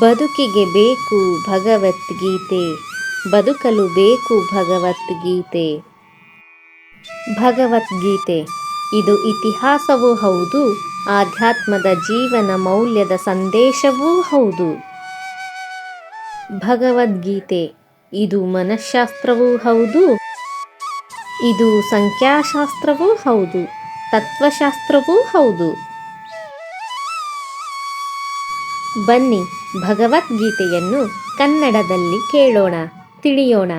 ಬದುಕಿಗೆ ಬೇಕು ಭಗವದ್ಗೀತೆ, ಬದುಕಲು ಬೇಕು ಭಗವದ್ಗೀತೆ. ಭಗವದ್ಗೀತೆ, ಇದು ಇತಿಹಾಸವೂ ಹೌದು, ಆಧ್ಯಾತ್ಮದ ಜೀವನ ಮೌಲ್ಯದ ಸಂದೇಶವೂ ಹೌದು. ಭಗವದ್ಗೀತೆ, ಇದು ಮನಃಶಾಸ್ತ್ರವೂ ಹೌದು, ಇದು ಸಂಖ್ಯಾಶಾಸ್ತ್ರವೂ ಹೌದು, ತತ್ವಶಾಸ್ತ್ರವೂ ಹೌದು. ಬನ್ನಿ ಭಗವದ್ಗೀತೆಯನ್ನು ಕನ್ನಡದಲ್ಲಿ ಕೇಳೋಣ, ತಿಳಿಯೋಣ.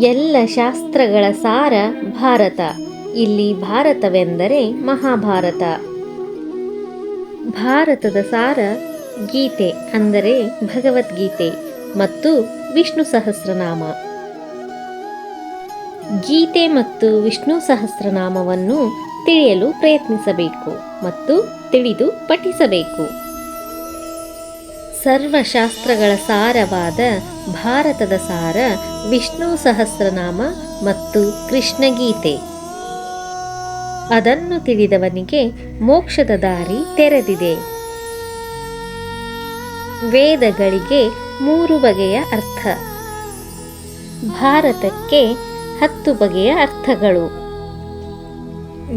ಎಲ್ಲ ಶಾಸ್ತ್ರಗಳ ಸಾರ ಭಾರತ. ಇಲ್ಲಿ ಭಾರತವೆಂದರೆ ಮಹಾಭಾರತ. ಭಾರತದ ಸಾರ ಗೀತೆ ಅಂದರೆ ಭಗವದ್ಗೀತೆ ಮತ್ತು ವಿಷ್ಣು ಸಹಸ್ರನಾಮ. ಗೀತೆ ಮತ್ತು ವಿಷ್ಣು ಸಹಸ್ರನಾಮವನ್ನು ತಿಳಿಯಲು ಪ್ರಯತ್ನಿಸಬೇಕು ಮತ್ತು ತಿಳಿದು ಪಠಿಸಬೇಕು. ಸರ್ವಶಾಸ್ತ್ರಗಳ ಸಾರವಾದ ಭಾರತದ ಸಾರ ವಿಷ್ಣು ಸಹಸ್ರನಾಮ ಮತ್ತು ಕೃಷ್ಣಗೀತೆ. ಅದನ್ನು ತಿಳಿದವನಿಗೆ ಮೋಕ್ಷದ ದಾರಿ ತೆರೆದಿದೆ. ವೇದಗಳಿಗೆ ಮೂರು ಬಗೆಯ ಅರ್ಥ. ಭಾರತಕ್ಕೆ ಹತ್ತು ಬಗೆಯ ಅರ್ಥಗಳು.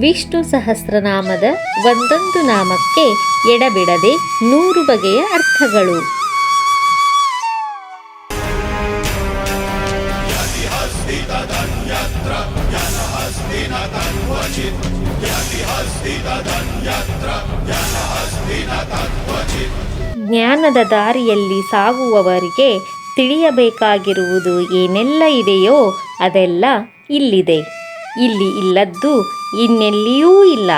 ವಿಷ್ಣು ಸಹಸ್ರನಾಮದ ಒಂದೊಂದು ನಾಮಕ್ಕೆ ಎಡಬಿಡದೆ ನೂರು ಬಗೆಯ ಅರ್ಥಗಳು. ಜ್ಞಾನದ ದಾರಿಯಲ್ಲಿ ಸಾಗುವವರಿಗೆ ತಿಳಿಯಬೇಕಾಗಿರುವುದು ಏನೆಲ್ಲ ಇದೆಯೋ ಅದೆಲ್ಲ ಇಲ್ಲಿದೆ. ಇಲ್ಲಿ ಇಲ್ಲದ್ದು ಇನ್ನೆಲ್ಲಿಯೂ ಇಲ್ಲ.